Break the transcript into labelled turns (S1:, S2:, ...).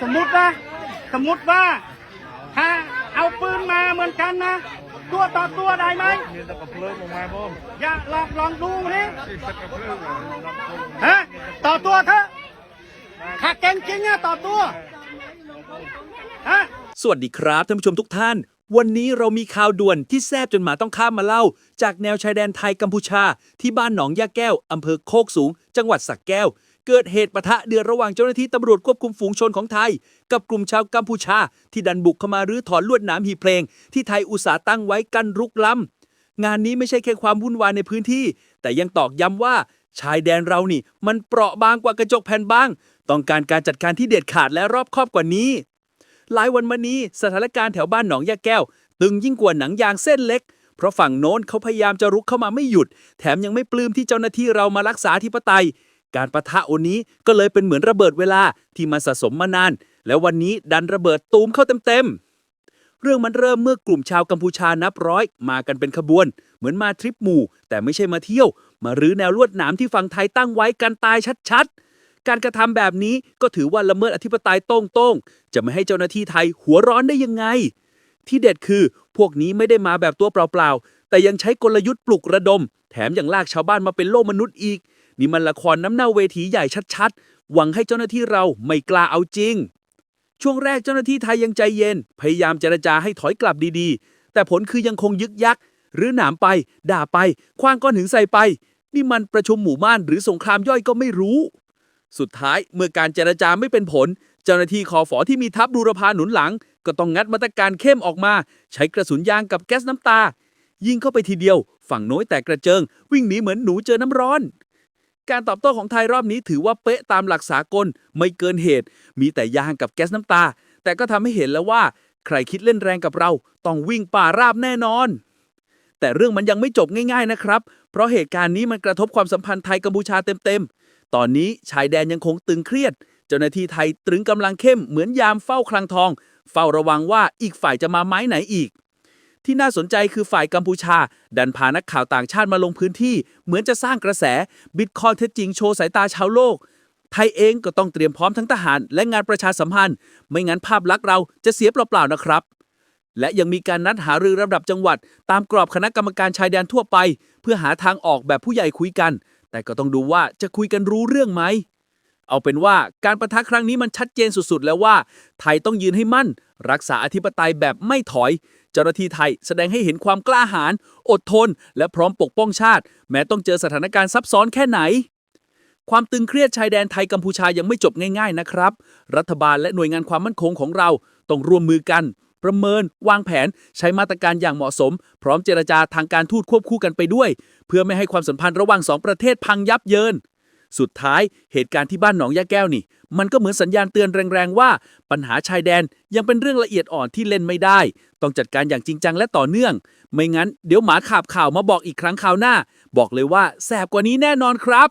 S1: สมมุติว่าสมมุติว่าถ้าเอาปืนมาเหมือนกันนะ ตัวต่อตัวได้ไหม
S2: มีตะกับเพลิงออกมาพ่อม
S1: อย่าลองลองดูนี่
S2: ที่ตะกับเพลิง
S1: ฮะต่อตัวเถอะถ้าเก่งจริงอะต่อตัวฮะ
S3: สวัสดีครับท่านผู้ชมทุกท่าน วันนี้เรามีข่าวด่วนที่แซบจนหมาต้องข้ามมาเล่า จากแนวชายแดนไทยกัมพูชา ที่บ้านหนองยาแก้วอำเภอโคกสูง จังหวัดสักแก้ว เกิดเหตุปะทะเดือดระหว่างเจ้าหน้าที่ตำรวจควบคุมฝูงชนของไทย กับกลุ่มชาวกัมพูชา ที่ดันบุกเข้ามารื้อถอนลวดหนามหีบเพลง ที่ไทยอุตสาห์ตั้งไว้กันรุกล้ำงานนี้ไม่ใช่แค่ความวุ่นวายในพื้นที่ แต่ยังตอกย้ำว่าชายแดนเรานี่ มันเปราะบางกว่ากระจกแผ่นบาง ต้องการการจัดการที่เด็ดขาดและรอบคอบกว่านี้ หลายวันมานี้สถานการณ์แถวบ้านหนองยาแก้ว ตึงยิ่งกว่าหนังยางเส้นเล็ก เพราะฝั่งโน้นเขาพยายามจะรุกเข้ามาไม่หยุด แถมยังไม่ปลื้มที่เจ้าหน้าที่เรามารักษาธิปไตย การประทะโอนนี้ก็เลยเป็นเหมือนระเบิดเวลาที่มันสะสมมานาน แล้ววันนี้ดันระเบิดตูมเข้าเต็มๆ เรื่องมันเริ่มเมื่อกลุ่มชาวกัมพูชานับร้อย มากันเป็นขบวน เหมือนมาทริปหมู่ แต่ไม่ใช่มาเที่ยว มารื้อแนวลวดหนามที่ฝั่งไทยตั้งไว้กันตายชัดๆ การกระทำแบบนี้ก็ถือว่าละเมิดอธิปไตยต้งๆจะไม่ให้เจ้าหน้าที่ไทยหัวร้อนได้ยังไง ที่เด็ดคือพวกนี้ไม่ได้มาแบบตัวเปล่าๆแต่ยังใช้กลยุทธ์ปลุกระดม แถมยังลากชาวบ้านมาเป็นโลกมนุษย์อีก นี่มันละครน้ำเน่าเวทีใหญ่ชัดๆ หวังให้เจ้าหน้าที่เราไม่กล้าเอาจริง ช่วงแรกเจ้าหน้าที่ไทยยังใจเย็น พยายามเจรจาให้ถอยกลับดีๆ แต่ผลคือยังคงยึกยัก หรือหนามไป ด่าไป คว้างก้อนหินใส่ไป นี่มันประชุมหมู่บ้านหรือสงครามย่อยก็ไม่รู้ สุดท้ายเมื่อการเจรจาไม่เป็นผล เจ้าหน้าที่คอฝอที่มีทัพบูรพาหนุนหลัง ก็ต้องงัดมาตรการเข้มออกมา ใช้กระสุนยางกับแก๊สน้ำตา ยิงเข้าไปทีเดียว ฝั่งโน้ยแตกกระเจิง วิ่งหนีเหมือนหนูเจอน้ำร้อน การตอบโต้ของไทยรอบนี้ถือว่าเป๊ะตามหลักสากลไม่เกินเหตุ มีแต่ยางกับแก๊สน้ำตา แต่ก็ทำให้เห็นแล้วว่า ใครคิดเล่นแรงกับเรา ต้องวิ่งป่าราบแน่นอน แต่เรื่องมันยังไม่จบง่ายๆนะครับ เพราะเหตุการณ์นี้มันกระทบความสัมพันธ์ไทยกัมพูชาเต็มๆ ตอนนี้ชายแดนยังคงตึงเครียด เจ้าหน้าที่ไทยตรึงกำลังเข้มเหมือนยามเฝ้าคลังทอง เฝ้าระวังว่าอีกฝ่ายจะมาไม้ไหนอีก ที่น่าสนใจคือฝ่ายกัมพูชา ดันพานักข่าวต่างชาติมาลงพื้นที่ เหมือนจะสร้างกระแสบิดคอเท็จจริงโชว์สายตาชาวโลก ไทยเองก็ต้องเตรียมพร้อมทั้งทหารและงานประชาสัมพันธ์ ไม่งั้นภาพลักษณ์เราจะเสียเปล่าๆนะครับ และยังมีการนัดหารือระดับจังหวัด ตามกรอบคณะกรรมการชายแดนทั่วไป เพื่อหาทางออกแบบผู้ใหญ่คุยกัน แต่ก็ต้องดูว่าจะคุยกันรู้เรื่องไหม เอาเป็นว่าการประทะครั้งนี้มันชัดเจนสุดๆ แล้วว่า ไทยต้องยืนให้มั่น รักษาอธิปไตยแบบไม่ถอย เจ้าหน้าที่ไทยแสดงให้เห็นความกล้าหาญอดทน และพร้อมปกป้องชาติ แม้ต้องเจอสถานการณ์ซับซ้อนแค่ไหน ความตึงเครียดชายแดนไทยกัมพูชายังไม่จบง่าย ๆนะครับ รัฐบาลและหน่วยงานความมั่นคงของเราต้องร่วมมือกัน ประเมิน วางแผน ใช้มาตรการอย่างเหมาะสม พร้อมเจรจาทางการทูตควบคู่กันไปด้วย เพื่อไม่ให้ความสัมพันธ์ระหว่างสองประเทศพังยับเยิน สุดท้ายเหตุการณ์ที่บ้านหนองยาแก้วนี่ มันก็เหมือนสัญญาณเตือนแรงๆว่า ปัญหาชายแดนยังเป็นเรื่องละเอียดอ่อนที่เล่นไม่ได้ ต้องจัดการอย่างจริงจังและต่อเนื่อง ไม่งั้นเดี๋ยวหมาขาบข่าวมาบอกอีกครั้งคราวหน้า บอกเลยว่าแสบกว่านี้แน่นอนครับ